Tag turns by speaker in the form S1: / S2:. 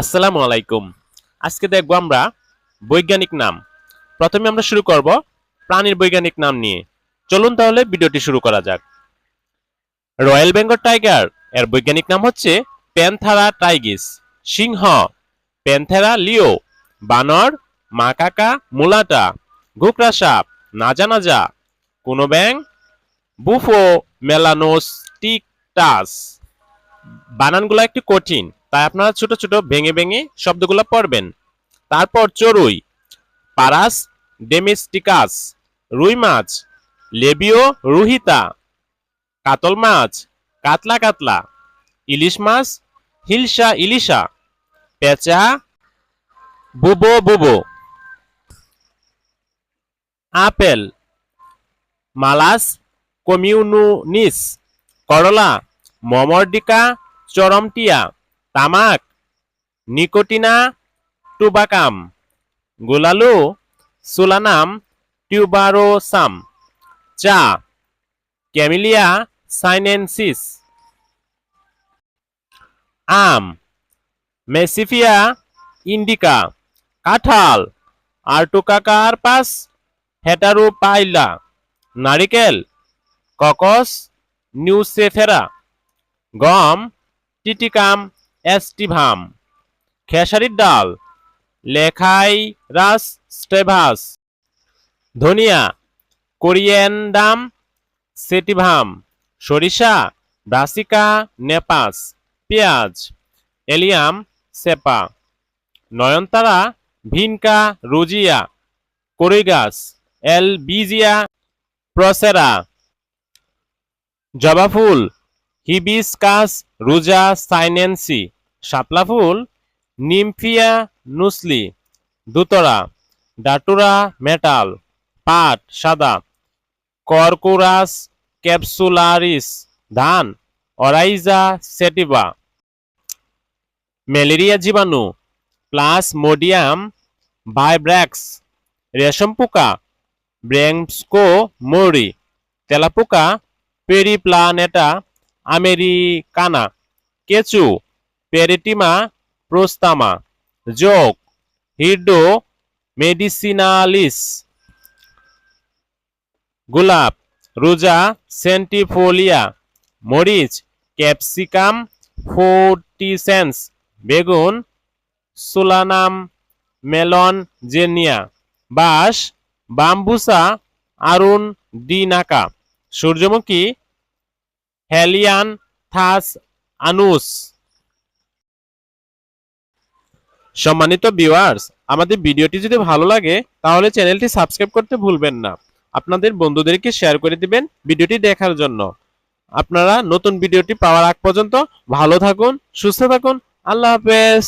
S1: আসসালামু আলাইকুম। আজকে দেখব আমরা বৈজ্ঞানিক নাম। প্রথমে আমরা শুরু করব প্রাণীর বৈজ্ঞানিক নাম নিয়ে। চলুন তাহলে ভিডিওটি শুরু করা যাক। রয়্যাল বেঙ্গল টাইগার, এর বৈজ্ঞানিক নাম হচ্ছে প্যান্থারা টাইগিস। সিংহ, প্যান্থেরা লিও। বানর মাকাকা মুলাটা। ঘুকরা সাপ নাজা নাজা কোনো ব্যাং বুফো, মেলানোস্টিকটাস। বানানগুলো একটু কঠিন। তাই আপনারা ছোট ছোট ভেঙে ভেঙে শব্দগুলো পড়বেন। তারপর চড়ুই, পারাস, ডেমিস্টিকাস, রুই মাছ লেবিও রুহিতা, কাতল মাছ, কাতলা কাতলা, ইলিশ মাছ হিলসা ইলিশা, পেঁচা, বুবো বুবো। আপেল, মালাস, কমিউনুনিস, করলা, মমরডিকা, চরমটিয়া। তামাক, নিকোটিনা, টুবাকাম, গোলালু, সুলানাম, টিউবারোসাম, চা, ক্যামিলিয়া সাইনেনসিস, আম, মেসিফিয়া ইন্ডিকা, কাঁঠাল আর্টুকাকারপাস হেটারোপাইলা, নারিকেল, ককস, নিউসেফেরা, গম, টিটিকাম এস্টিভাম খেসারির ডাল। লেখাই রাস স্টেভাস। ধনিয়া কোরিয়েন্ডাম সেটিভাম সরিষা, ব্রাসিকা, নেপাস, পেঁয়াজ, এলিয়াম, সেপা। নয়নতারা, ভিনকা, রোজিয়া কোরিগাস এল বিজিয়া প্রসেরা। জবা ফুল হিবিসকাস, রুজা, সাইনেন্সি, শাপলা ফুল, নিমফিয়া, নুসলি দুতরা ডাটুরা, মেটাল, পাট, সাদা, কর্কুরাস, ক্যাপসুলারিস, ধান, অরাইজা সেটিভা ম্যালেরিয়া জীবাণু প্লাসমোডিয়াম ভাইব্র্যাক্স রেশম পোকা ব্র্যাংস্কো মরি, তেলাপোকা, পেরিপ্লানেটা আমেরিকানা, কেচু, পেরিটিমা, প্রোস্তামা, যোগ হিডো মেডিসিনালিস গোলাপ, রোজা, সেন্টিফোলিয়া, মরিচ, ক্যাপসিকাম, ফোর্টিসেন্স, বেগুন, সোলানাম, মেলন, জেনিয়া, বাঁশ, বাম্বুসা, আরুন ডিনাকা। সূর্যমুখী হেলিয়ান থাস আনুস। সম্মানিত ভিউয়ার্স আমাদের ভিডিওটি যদি ভালো লাগে, তাহলে চ্যানেলটি সাবস্ক্রাইব করতে ভুলবেন না। আপনাদের বন্ধুদেরকে শেয়ার করে দিবেন ভিডিওটি দেখার জন্য। আপনারা নতুন ভিডিওটি পাওয়ার আগ পর্যন্ত ভালো থাকুন, সুস্থ থাকুন। আল্লাহ হাফেজ।